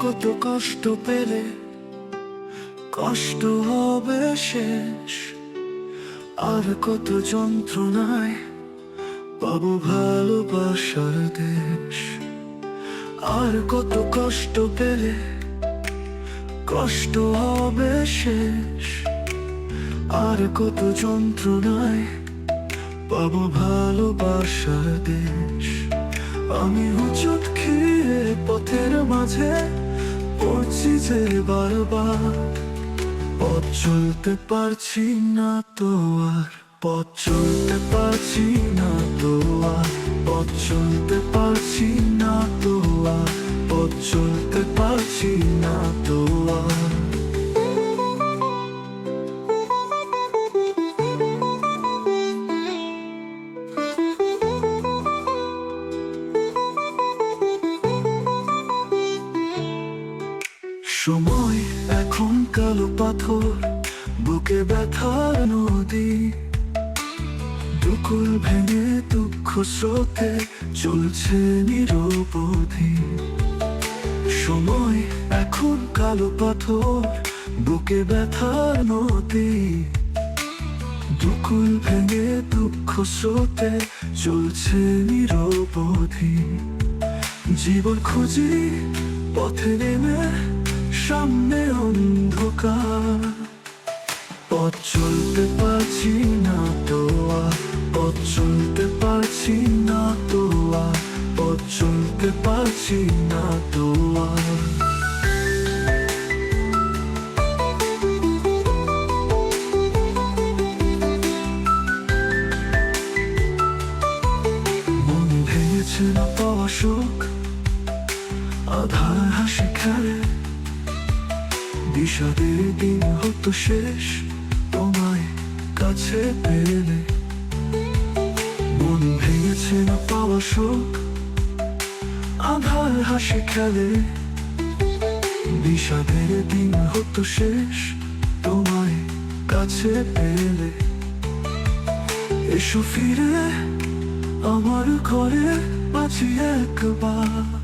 কত কষ্ট পেলে কষ্ট হবে শেষ। আর কত যন্ত্রণায় পাবো ভালোবাসার দেশ। আর কত কষ্ট পেলে কষ্ট হবে শেষ। আর কত যন্ত্রণায় পাবো ভালোবাসার দেশ। আমি হুচট মাঝে পড়ছি যে বারবার। পথ চলতে পারছি না তো আর, পথ চলতে পারছি না তো আর, পথ চলতে পারছি না তো আর, পথ চলতে পারছি না তো আর। সময়, এখন কালো পাথর, বুকে ব্যথার নদী। দুকুল ভেঙে দুঃখ স্রোতে চলছে নিরবধি। সময়, এখন কালো পাথর, বুকে ব্যথার নদী। দুকুল ভেঙে দুঃখ স্রোতে চলছে নিরবধি। জীবন খুঁজি, পথে নেমে সামনে অন্ধকার। পথ চলতে পারছি না তো পথ চলতে পারছি না তো পথ চলতে পারছি না তো মন ভেঙেছে না আধার হাসি খেলে। বিষাদের দিন হতো শেষ তোমায় কাছে পেলে। মন ভেঙেছে না পাওয়া শোক, আধার হাসি খেলে। বিষাদের দিন হতো শেষ তোমায় কাছে পেলে। এসো ফিরে আমার ঘরে, বাঁচি একবার।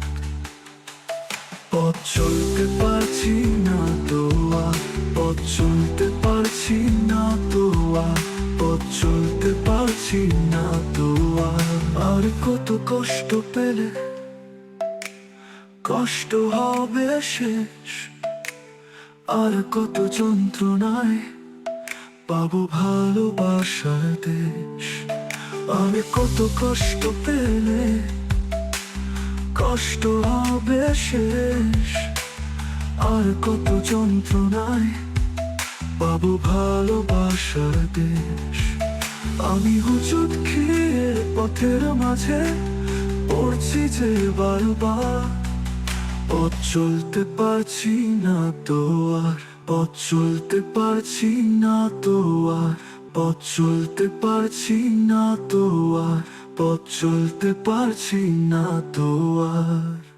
পথ চলতে পারছি না তো আর পথ চলতে পারছি না তো আর পথ চলতে পারছি না তো আর আর কত কষ্ট পেলে, কষ্ট হবে শেষ। আর কত যন্ত্রণায় পাবো ভালোবাসার দেশ। আমি কত কষ্ট পেলে কষ্ট হবে শেষ। আর কত যন্ত্রণায় পাবো ভালোবাসার দেশ। আমি হুচুট খেয়ে পথের মাঝে পড়ছি যে বারবার। পথ চলতে পারছি না তো আর, পথ চলতে পারছি না তো আর, পথ চলতে পারছি না তো আর। পথ চলতে পারছি না তো আর।